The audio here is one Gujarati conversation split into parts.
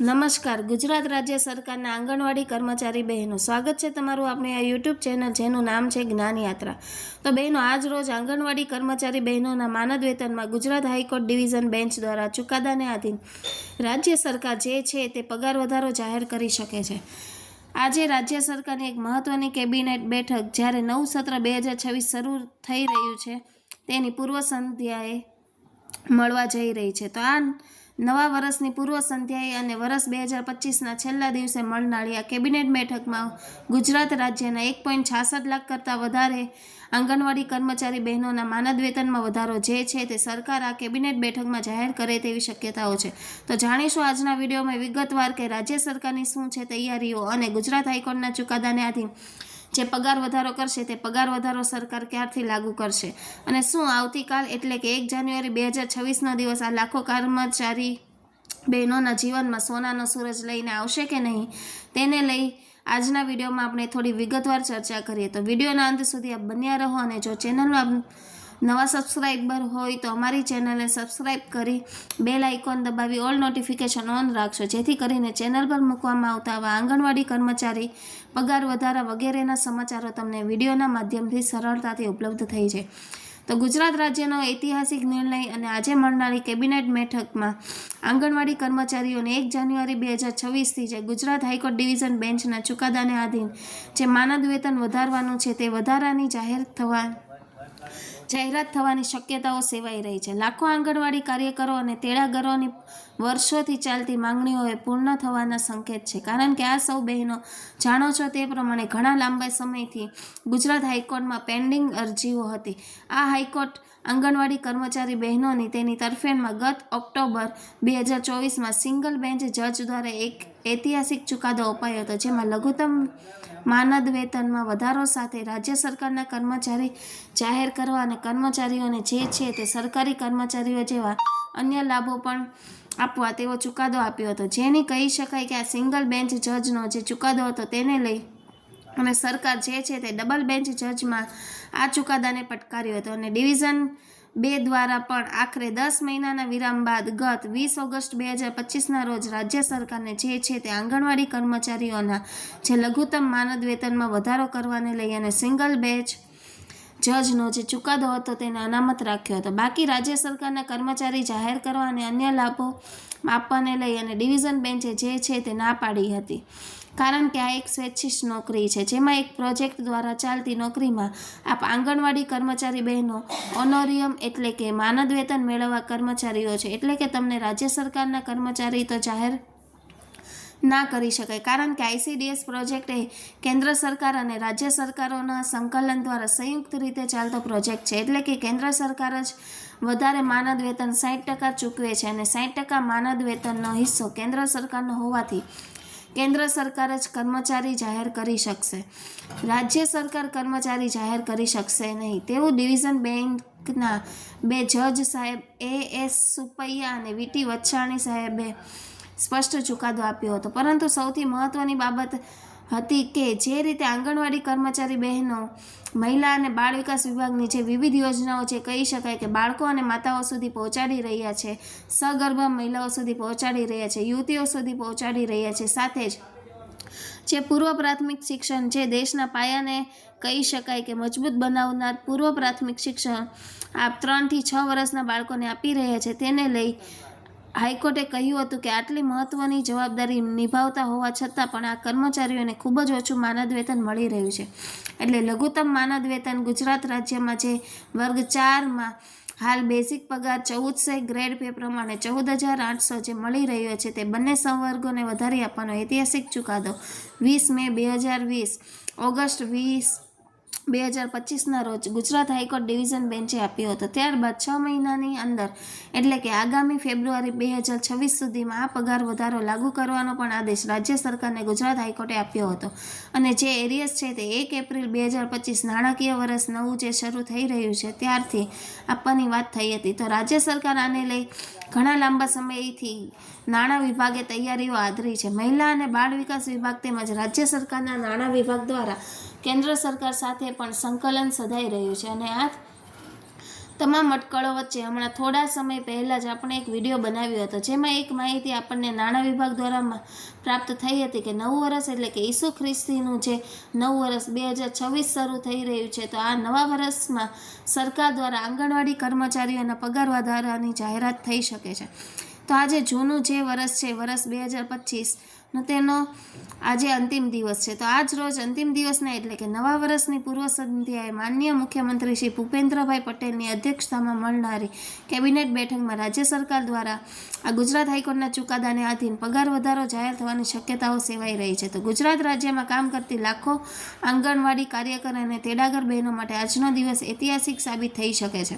નમસ્કાર. ગુજરાત રાજ્ય સરકારના આંગણવાડી કર્મચારી બહેનો. સ્વાગત છે તમારું આપણે આ યુટ્યુબ ચેનલ જેનું નામ છે જ્ઞાન યાત્રા તો બહેનો, આજ રોજ આંગણવાડી કર્મચારી બહેનોના માનદ વેતનમાં Gujarat high court division bench દ્વારા ચુકાદાને આધીન રાજ્ય સરકાર જે છે તે પગાર વધારો જાહેર કરી શકે છે. આજે રાજ્ય સરકારની એક મહત્વની કેબિનેટ બેઠક જ્યારે નવ સત્ર બે હજાર છવ્વીસ શરૂ થઈ રહ્યું છે, તેની પૂર્વ સંધ્યાએ મળવા જઈ રહી છે. તો આ નવા વર્ષની પૂર્વ સંધ્યાએ અને વર્ષ બે હજાર પચીસના છેલ્લા દિવસે મળનારી આ કેબિનેટ બેઠકમાં ગુજરાત રાજ્યના એક પોઈન્ટ છાસઠ લાખ કરતાં વધારે આંગણવાડી કર્મચારી બહેનોના માનદ વેતનમાં વધારો જે છે તે સરકાર આ કેબિનેટ બેઠકમાં જાહેર કરે તેવી શક્યતાઓ છે. તો જાણીશું આજના વિડીયોમાં વિગતવાર કે રાજ્ય સરકારની શું છે તૈયારીઓ અને ગુજરાત હાઈકોર્ટના ચુકાદાને આધીન જે પગાર વધારો કરશે તે પગાર વધારો સરકાર ક્યારથી લાગુ કરશે? અને શું આવતીકાલ એટલે કે એક જાન્યુઆરી બે હજાર છવ્વીસનો દિવસ આ લાખો કર્મચારી બહેનોના જીવનમાં સોનાનો સૂરજ લઈને આવશે કે નહીં? તેને લઈ આજના વિડીયોમાં આપણે થોડી વિગતવાર ચર્ચા કરીએ. તો વિડીયોના અંત સુધી આપ બન્યા રહો અને જો ચેનલમાં નવા સબસ્ક્રાઈબર હોય તો અમારી ચેનલને સબસ્ક્રાઈબ કરી બેલ આઇકોન દબાવી ઓલ નોટિફિકેશન ઓન રાખશો. જેથી કરીને ચેનલ પર મૂકવામાં આવતા આવા આંગણવાડી કર્મચારી, પગાર વધારા વગેરેના સમાચારો તમને વિડીયોના માધ્યમથી સરળતાથી ઉપલબ્ધ થઈ છે તો ગુજરાત રાજ્યનો ઐતિહાસિક નિર્ણય અને આજે મળનારી કેબિનેટ બેઠકમાં આંગણવાડી કર્મચારીઓને એક જાન્યુઆરી બે હજાર છવ્વીસથી જે ગુજરાત હાઈકોર્ટ ડિવિઝન બેન્ચના ચુકાદાને આધીન જે માનદ વેતન વધારવાનું છે તે વધારાની જાહેર થવા જાહેરાત થવાની શક્યતાઓ સેવાઈ રહી છે. લાખો આંગણવાડી કાર્યકરો અને તેડાગરોની વર્ષોથી ચાલતી માંગણીઓએ પૂર્ણ થવાના સંકેત છે. કારણ કે આ સૌ બહેનો, જાણો છો તે પ્રમાણે ઘણા લાંબા સમયથી ગુજરાત હાઈકોર્ટમાં પેન્ડિંગ અરજીઓ હતી. આ હાઈકોર્ટ આંગણવાડી કર્મચારી બહેનોની તેની તરફેણમાં ગત ઓક્ટોબર બે હજાર ચોવીસમાં સિંગલ બેન્ચ જજ દ્વારા એક ઐતિહાસિક ચુકાદો અપાયો હતો, જેમાં લઘુત્તમ માનદ વેતનમાં વધારો સાથે રાજ્ય સરકારના કર્મચારી જાહેર કરવા અને કર્મચારીઓને જે છે તે સરકારી કર્મચારીઓ જેવા અન્ય લાભો પણ આપવા તેવો ચુકાદો આપ્યો હતો. જેની કહી શકાય કે આ સિંગલ બેન્ચ જજનો જે ચુકાદો હતો તેને લઈ અને સરકાર જે છે તે ડબલ બેન્ચ જજમાં આ ચુકાદાને પટકાર્યો હતો અને ડિવિઝન બે દ્વારા પણ આખરે દસ મહિનાના વિરામ બાદ ગત વીસ ઓગસ્ટ બે હજાર પચીસના રોજ રાજ્ય સરકારને જે છે તે આંગણવાડી કર્મચારીઓના જે લઘુત્તમ માનદ વેતનમાં વધારો કરવાને લઈ અને સિંગલ બેચ જજનો જે ચુકાદો હતો તેને અનામત રાખ્યો હતો. બાકી રાજ્ય સરકારના કર્મચારી જાહેર કરવા અને અન્ય લાભો આપવાને લઈ અને ડિવિઝન બેન્ચે જે છે તે ના પાડી હતી. કારણ કે આ એક સ્વૈચ્છિક નોકરી છે, જેમાં એક પ્રોજેક્ટ દ્વારા ચાલતી નોકરીમાં આપ આંગણવાડી કર્મચારી બહેનો, ઓનોરિયમ એટલે કે માનદ વેતન મેળવવા કર્મચારીઓ છે, એટલે કે તમને રાજ્ય સરકારના કર્મચારી તો જાહેર ના કરી શકાય. કારણ કે આઈસીડીએસ પ્રોજેક્ટ એ કેન્દ્ર સરકાર અને રાજ્ય સરકારોના સંકલન દ્વારા સંયુક્ત રીતે ચાલતો પ્રોજેક્ટ છે, એટલે કે કેન્દ્ર સરકાર જ વધારે માનદ વેતન સાઠ ટકા ચૂકવે છે અને સાઠ ટકા માનદ વેતનનો હિસ્સો કેન્દ્ર સરકારનો હોવાથી કેન્દ્ર સરકાર જ કર્મચારી જાહેર કરી શકશે. રાજ્ય સરકાર કર્મચારી જાહેર કરી શકશે નહીં. તેવું ડિવિઝન બેંકના બે જજ સાહેબ એ. એસ. સુપૈયા અને વીટી વચ્છાણી સાહેબે સ્પષ્ટ ચુકાદો આપ્યો હતો. પરંતુ સૌથી મહત્ત્વની બાબત હતી કે જે રીતે આંગણવાડી કર્મચારી બહેનો, મહિલા અને બાળ વિકાસ વિભાગની જે વિવિધ યોજનાઓ છે, કહી શકાય કે બાળકો અને માતાઓ સુધી પહોંચાડી રહ્યા છે, સગર્ભા મહિલાઓ સુધી પહોંચાડી રહ્યા છે, યુવતીઓ સુધી પહોંચાડી રહ્યા છે. સાથે જ જે પૂર્વ પ્રાથમિક શિક્ષણ જે દેશના પાયાને કહી શકાય કે મજબૂત બનાવનાર પૂર્વ પ્રાથમિક શિક્ષણ આ ત્રણથી છ વર્ષના બાળકોને આપી રહ્યા છે, તેને લઈ હાઈકોર્ટે કહ્યું હતું કે આટલી મહત્ત્વની જવાબદારી નિભાવતા હોવા છતાં પણ આ કર્મચારીઓને ખૂબ જ ઓછું માનદ વેતન મળી રહ્યું છે. એટલે લઘુત્તમ માનદ વેતન ગુજરાત રાજ્યમાં જે વર્ગ ચારમાં હાલ બેઝિક પગાર ચૌદસો ગ્રેડ પે પ્રમાણે ચૌદ હજાર આઠસો જે મળી રહ્યો છે તે બંને સંવર્ગોને વધારી આપવાનો ઐતિહાસિક ચુકાદો વીસ મે બે હજાર વીસ, ઓગસ્ટ વીસ બે હજાર પચીસના રોજ ગુજરાત હાઈકોર્ટ ડિવિઝન બેન્ચે આપ્યો હતો. ત્યારબાદ છ મહિનાની અંદર, એટલે કે આગામી ફેબ્રુઆરી બે હજાર છવ્વીસ સુધીમાં આ પગાર વધારો લાગુ કરવાનો પણ આદેશ રાજ્ય સરકારને ગુજરાત હાઈકોર્ટે આપ્યો હતો. અને જે એરિયસ છે તે એક એપ્રિલ બે હજાર પચીસ નાણાકીય વર્ષ નવું જે શરૂ થઈ રહ્યું છે ત્યારથી આપવાની વાત થઈ હતી. તો રાજ્ય સરકાર આને લઈ ઘણા લાંબા સમયથી નાણાં વિભાગે તૈયારીઓ આદરી છે. મહિલા અને બાળ વિકાસ વિભાગ તેમજ રાજ્ય સરકારના નાણાં વિભાગ દ્વારા કેન્દ્ર સરકાર સાથે પણ સંકલન સધાઈ રહ્યું છે અને આ તમામ અટકળો વચ્ચે હમણાં થોડા સમય પહેલાં જ આપણે એક વીડિયો બનાવ્યો હતો, જેમાં એક માહિતી આપણને નાણાં વિભાગ દ્વારા પ્રાપ્ત થઈ હતી કે નવું વર્ષ એટલે કે ઈસુ ખ્રિસ્તીનું જે નવું વર્ષ બે હજાર છવ્વીસ શરૂ થઈ રહ્યું છે, તો આ નવા વર્ષમાં સરકાર દ્વારા આંગણવાડી કર્મચારીઓના પગાર વધારાની જાહેરાત થઈ શકે છે. તો આજે જૂનું જે વર્ષ છે, વર્ષ બે હજાર પચીસનો તેનો આજે અંતિમ દિવસ છે. તો આજ રોજ અંતિમ દિવસના એટલે કે નવા વર્ષની પૂર્વ સંધ્યાએ માનનીય મુખ્યમંત્રી શ્રી ભૂપેન્દ્રભાઈ પટેલની અધ્યક્ષતામાં મળનારી કેબિનેટ બેઠકમાં રાજ્ય સરકાર દ્વારા આ ગુજરાત હાઈકોર્ટના ચુકાદાને આધીન પગાર વધારો જાહેર થવાની શક્યતાઓ સેવાઈ રહી છે. તો ગુજરાત રાજ્યમાં કામ કરતી લાખો આંગણવાડી કાર્યકર અને તેડાગર બહેનો માટે આજનો દિવસ ઐતિહાસિક સાબિત થઈ શકે છે.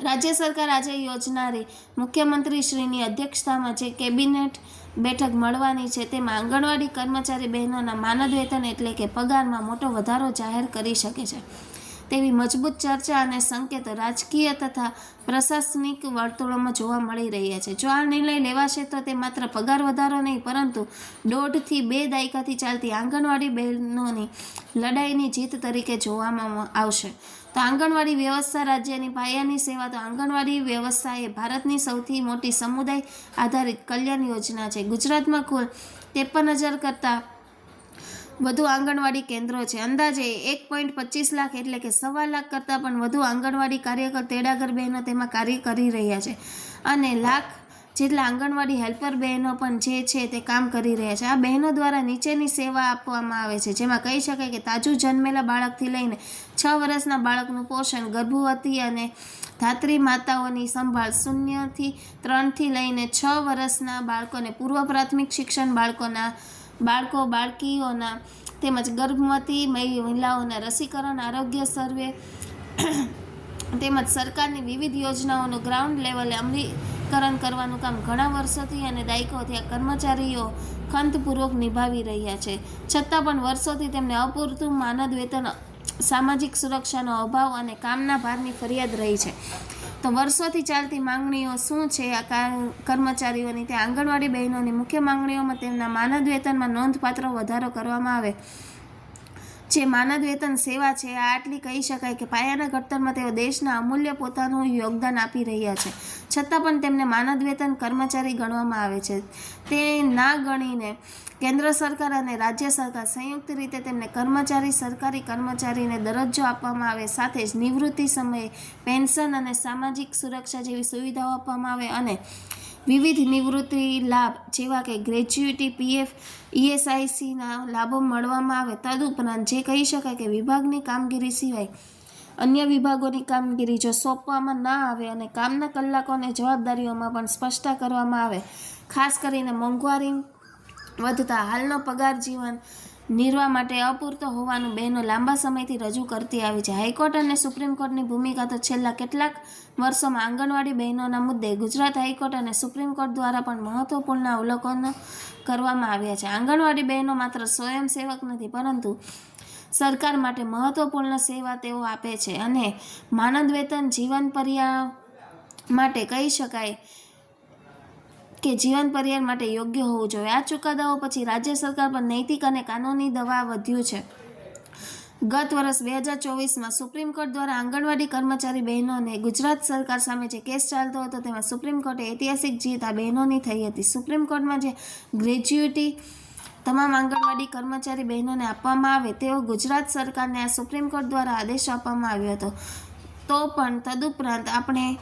રાજ્ય સરકાર આજે યોજનારી મુખ્યમંત્રીશ્રીની અધ્યક્ષતામાં જે કેબિનેટ બેઠક મળવાની છે તેમાં આંગણવાડી કર્મચારી બહેનોના માનદ વેતન એટલે કે પગારમાં મોટો વધારો જાહેર કરી શકે છે. તેવી મજબૂત ચર્ચા અને સંકેતો રાજકીય તથા પ્રશાસનિક વર્તુળોમાં જોવા મળી રહ્યા છે. જો આ નિર્ણય લેવાશે તો તે માત્ર પગાર વધારો નહીં, પરંતુ દોઢથી બે દાયકાથી ચાલતી આંગણવાડી બહેનોની લડાઈની જીત તરીકે જોવામાં આવશે. તો આંગણવાડી વ્યવસ્થા રાજ્યની પાયાની સેવા તો આંગણવાડી વ્યવસ્થા એ ભારતની સૌથી મોટી સમુદાય આધારિત કલ્યાણ યોજના છે. ગુજરાતમાં કુલ ત્રેપન હજાર કરતાં વધુ આંગણવાડી કેન્દ્રો છે. અંદાજે એક પોઈન્ટ પચીસ લાખ એટલે કે સવા લાખ કરતાં પણ વધુ આંગણવાડી કાર્યકર તેડાગર બહેનો તેમાં કાર્ય કરી રહ્યા છે. અને લાખ જેટલા આંગણવાડી હેલ્પર બહેનો પણ જે છે તે કામ કરી રહ્યા છે. આ બહેનો દ્વારા નીચેની સેવા આપવામાં આવે છે. જેમાં કહી શકાય કે તાજું જન્મેલા બાળકથી લઈને છ વર્ષના બાળકનું પોષણ ગર્ભવતી અને ધાત્રી માતાઓની સંભાળ શૂન્યથી ત્રણથી લઈને છ વર્ષના બાળકોને પૂર્વ પ્રાથમિક શિક્ષણ બાળકોના બાળકો, બાળકીઓના તેમજ ગર્ભવતી મહિ- મહિલાઓના રસીકરણ, આરોગ્ય સર્વે, તેમજ સરકારની વિવિધ યોજનાઓનો ગ્રાઉન્ડ લેવલે અમલીકરણ કરવાનું કામ ઘણા વર્ષોથી અને દાયકાઓથી આ કર્મચારીઓ ખંતપૂર્વક નિભાવી રહ્યા છે. છતાં પણ વર્ષોથી તેમને અપૂરતું માનદ વેતન, સામાજિક સુરક્ષાનો અભાવ અને કામના ભારની ફરિયાદ રહી છે. તો વર્ષોથી ચાલતી માંગણીઓ શું છે? આ કર્મચારીઓની તે આંગણવાડી બહેનોની મુખ્ય માંગણીઓમાં તેમના માનદ વેતનમાં નોંધપાત્ર વધારો કરવામાં આવે. જે માનદ વેતન સેવા છે, આ આટલી કહી શકાય કે પાયાના ઘડતરમાં તેઓ દેશના અમૂલ્ય પોતાનું યોગદાન આપી રહ્યા છે. છતાં પણ તેમને માનદ વેતન કર્મચારી ગણવામાં આવે છે. તે ના ગણીને કેન્દ્ર સરકાર અને રાજ્ય સરકાર સંયુક્ત રીતે તેમને કર્મચારી, સરકારી કર્મચારીને દરજ્જો આપવામાં આવે, સાથે જ નિવૃત્તિ સમયે પેન્શન અને સામાજિક સુરક્ષા જેવી સુવિધાઓ આપવામાં આવે અને વિવિધ નિવૃત્તિ લાભ, જેવા કે ગ્રેજ્યુટી પીએફ ઈએસઆઈસીના લાભો મળવામાં આવે. તદુપરાંત જે કહી શકાય કે વિભાગની કામગીરી સિવાય અન્ય વિભાગોની કામગીરી જો સોંપવામાં ના આવે અને કામના કલાકો અને જવાબદારીઓમાં પણ સ્પષ્ટતા કરવામાં આવે, ખાસ કરીને મોંઘવારી વધતા, હાલનો પગાર જીવન નિર્વાહ માટે અપૂરતો હોવાનું બહેનો લાંબા સમયથી રજૂ કરતી આવી છે. હાઈકોર્ટ અને સુપ્રીમ કોર્ટની ભૂમિકા તો છેલ્લા કેટલાક વર્ષોમાં આંગણવાડી બહેનોના મુદ્દે ગુજરાત હાઈકોર્ટ અને સુપ્રીમ કોર્ટ દ્વારા પણ મહત્વપૂર્ણ અવલોકનો કરવામાં આવ્યા છે. આંગણવાડી બહેનો માત્ર સ્વયંસેવક નથી, પરંતુ સરકાર માટે મહત્વપૂર્ણ સેવા તેઓ આપે છે અને માનદ વેતન જીવન પર્યા માટે કહી શકાય કે જીવન પર્યાય માટે યોગ્ય હોવું જોઈએ. આ ચુકાદાઓ પછી રાજ્ય સરકાર પર નૈતિક અને કાનૂની દવા વધ્યું છે. ગત વર્ષ બે હજાર ચોવીસમાં સુપ્રીમ કોર્ટ દ્વારા આંગણવાડી કર્મચારી બહેનોને ગુજરાત સરકાર સામે જે કેસ ચાલતો હતો, તેમાં સુપ્રીમ કોર્ટે ઐતિહાસિક જીત આ બહેનોની થઈ હતી. સુપ્રીમ કોર્ટમાં જે ગ્રેજ્યુટી તમામ આંગણવાડી કર્મચારી બહેનોને આપવામાં આવે તેવો ગુજરાત સરકારને આ સુપ્રીમ કોર્ટ દ્વારા આદેશ આપવામાં આવ્યો હતો. તો પણ તદુપરાંત આપણે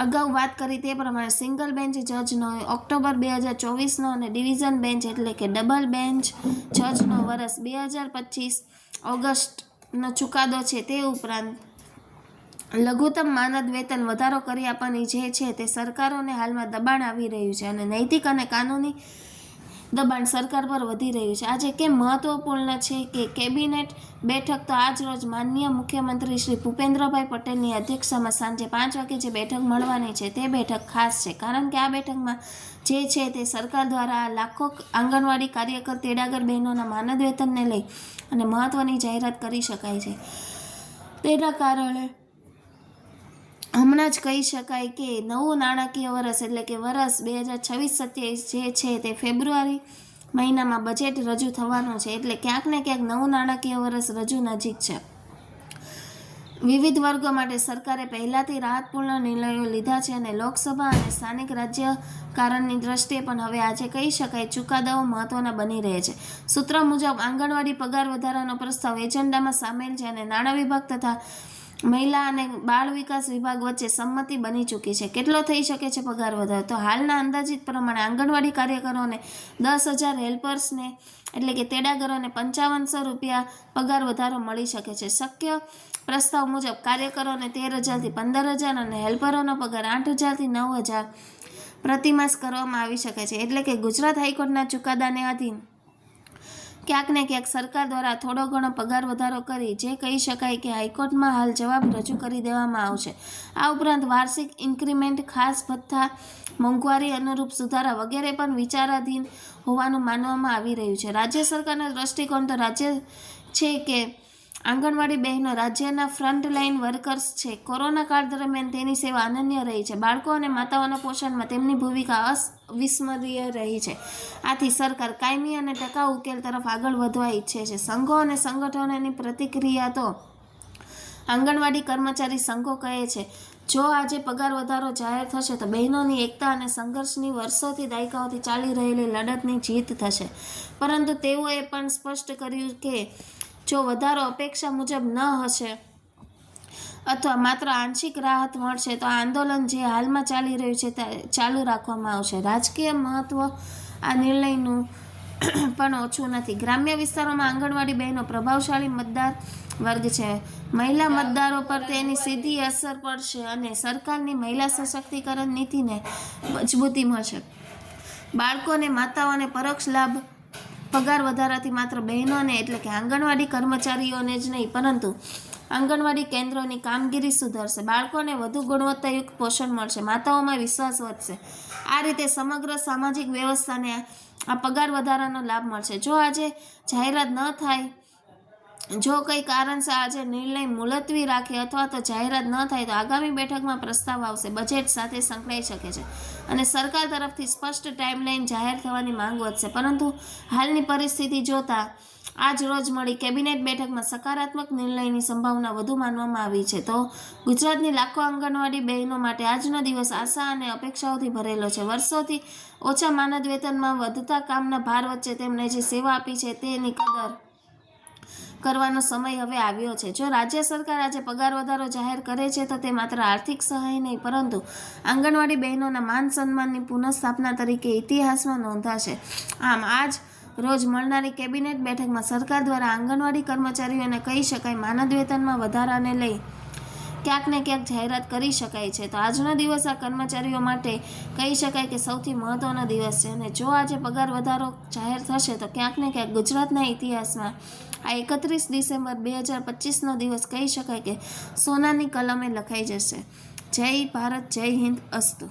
અગાઉ વાત કરી તે પ્રમાણે સિંગલ બેન્ચ જજનો ઓક્ટોબર બે હજાર ચોવીસનો અને ડિવિઝન બેન્ચ એટલે કે ડબલ બેન્ચ જજનો વર્ષ બે હજાર પચીસ ઓગસ્ટનો ચુકાદો છે તે ઉપરાંત લઘુત્તમ માનદ વેતન વધારો કરી આપવાની જે છે તે સરકારોને હાલમાં દબાણ આવી રહ્યું છે અને નૈતિક અને કાનૂની દબાણ સરકાર પર વધી રહ્યું છે. આજે કેમ મહત્વપૂર્ણ છે કે કેબિનેટ બેઠક તો આજ રોજ માનનીય મુખ્યમંત્રી શ્રી ભૂપેન્દ્રભાઈ પટેલની અધ્યક્ષતામાં સાંજે પાંચ વાગે જે બેઠક મળવાની છે તે બેઠક ખાસ છે. કારણ કે આ બેઠકમાં જે છે તે સરકાર દ્વારા લાખો આંગણવાડી કાર્યકર તેડાગર બહેનોના માનદ વેતનને લઈ અને મહત્ત્વની જાહેરાત કરી શકાય છે. તેના કારણે હમણાં જ કહી શકાય કે નવું નાણાકીય વર્ષ એટલે કે વર્ષ બે હજાર છવ્વીસ સત્યાવીસ જે છે તે ફેબ્રુઆરી મહિનામાં બજેટ રજૂ થવાનું છે. એટલે ક્યાંક ને ક્યાંક નવું નાણાકીય વર્ષ રજૂ નજીક છે. વિવિધ વર્ગો માટે સરકારે પહેલાંથી રાહતપૂર્ણ નિર્ણયો લીધા છે અને લોકસભા અને સ્થાનિક રાજ્યકારણની દ્રષ્ટિએ પણ હવે આજે કહી શકાય ચુકાદાઓ મહત્વના બની રહે છે. સૂત્ર મુજબ આંગણવાડી પગાર વધારાનો પ્રસ્તાવ એજન્ડામાં સામેલ છે અને નાણાં વિભાગ તથા મહિલા અને બાળ વિકાસ વિભાગ વચ્ચે સંમતિ બની ચૂકી છે. કેટલો થઈ શકે છે પગાર વધારો? તો હાલના અંદાજિત પ્રમાણે આંગણવાડી કાર્યકરોને દસ હજાર હેલ્પર્સને એટલે કે તેડાગરોને પંચાવનસો રૂપિયા પગાર વધારો મળી શકે છે. શક્ય પ્રસ્તાવ મુજબ કાર્યકરોને તેર હજારથી પંદર હજાર અને હેલ્પરોનો પગાર આઠ હજારથી નવ હજાર પ્રતિમાસ કરવામાં આવી શકે છે. એટલે કે ગુજરાત હાઈકોર્ટના ચુકાદાને આધીન ક્યાંક ને ક્યાંક સરકાર દ્વારા થોડો ઘણો પગાર વધારો કરી જે કહી શકાય કે હાઈકોર્ટમાં હાલ જવાબ રજૂ કરી દેવામાં આવશે. આ ઉપરાંત વાર્ષિક ઇન્ક્રીમેન્ટ, ખાસ ભથ્થા, મોંઘવારી અનુરૂપ સુધારા વગેરે પણ વિચારાધીન હોવાનું માનવામાં આવી રહ્યું છે. રાજ્ય સરકારનો દ્રષ્ટિકોણ તો રાજ્ય છે કે આંગણવાડી બહેનો, રાજ્યના ફ્રન્ટલાઇન વર્કર્સ છે. કોરોના કાળ દરમિયાન તેની સેવા અનન્ય રહી છે. બાળકો અને માતાઓના પોષણમાં તેમની ભૂમિકા અવિસ્મરણીય રહી છે. આથી સરકાર કાયમી અને ટકાઉ ઉકેલ તરફ આગળ વધવા ઈચ્છે છે. સંઘો અને સંગઠનોની પ્રતિક્રિયા તો આંગણવાડી કર્મચારી સંઘો કહે છે, જો આજે પગાર વધારો જાહેર થશે તો બહેનોની એકતા અને સંઘર્ષની વર્ષોથી દાયકાઓથી ચાલી રહેલી લડતની જીત થશે. પરંતુ તેઓએ પણ સ્પષ્ટ કર્યું કે જો વધારો અપેક્ષા મુજબ ન હશે અથવા માત્ર આંશિક રાહત મળશે, તો આંદોલન જે હાલમાં ચાલી રહ્યું છે તે ચાલુ રાખવામાં આવશે. રાજકીય મહત્વ આ નિર્ણયનું પણ ઓછું નથી. ગ્રામ્ય વિસ્તારોમાં આંગણવાડી બહેનો પ્રભાવશાળી મતદાર વર્ગ છે. મહિલા મતદારો પર તેની સીધી અસર પડશે અને સરકારની મહિલા સશક્તિકરણ નીતિને મજબૂતી મળશે. બાળકોને, માતાઓને પરોક્ષ લાભ પગાર વધારાથી માત્ર બહેનોને એટલે કે આંગણવાડી કર્મચારીઓને જ નહીં, પરંતુ આંગણવાડી કેન્દ્રોની કામગીરી સુધરશે. બાળકોને વધુ ગુણવત્તાયુક્ત પોષણ મળશે. માતાઓમાં વિશ્વાસ વધશે. આ રીતે સમગ્ર સામાજિક વ્યવસ્થાને આ પગાર વધારાનો લાભ મળશે. જો આજે જાહેરાત ન થાય જો કંઈ કારણસર આજે નિર્ણય મુલતવી રાખે અથવા તો જાહેરાત ન થાય તો આગામી બેઠકમાં પ્રસ્તાવ આવશે. બજેટ સાથે સંકળાઈ શકે છે. અને સરકાર તરફથી સ્પષ્ટ ટાઈમલાઈન જાહેર થવાની માંગ વધશે. પરંતુ હાલની પરિસ્થિતિ જોતા આજ રોજ મળી કેબિનેટ બેઠકમાં સકારાત્મક નિર્ણયની સંભાવના વધુ માનવામાં આવી છે. તો ગુજરાતની લાખો આંગણવાડી બહેનો માટે આજનો દિવસ આશા અને અપેક્ષાઓથી ભરેલો છે. વર્ષોથી ઓછા માનદ વેતનમાં વધતા કામના ભાર વચ્ચે તેમણે જે સેવા આપી છે તેની કદર કરવાનો સમય હવે આવ્યો છે. જો રાજ્ય સરકાર આજે પગાર વધારો જાહેર કરે છે, તો તે માત્ર આર્થિક સહાય નહીં, પરંતુ આંગણવાડી બહેનોના માન સન્માનની પુનઃસ્થાપના તરીકે ઇતિહાસમાં નોંધાશે. આમ, આજ રોજ મળનારી કેબિનેટ બેઠકમાં સરકાર દ્વારા આંગણવાડી કર્મચારીઓને કહી શકાય માનદ વેતનમાં વધારાને લઈ ક્યાંક ને ક્યાંક જાહેરાત કરી શકાય છે. તો આજનો દિવસ આ કર્મચારીઓ માટે કહી શકાય કે સૌથી મહત્ત્વનો દિવસ છે. અને જો આજે પગાર વધારો જાહેર થશે, તો ક્યાંક ને ક્યાંક ગુજરાતના ઇતિહાસમાં આ એકત્રીસ ડિસેમ્બર બે હજાર પચીસનો દિવસ કહી શકાય કે સોનાની કલમે લખાઈ જશે. જય ભારત, જય હિન્દ, અસ્તુ.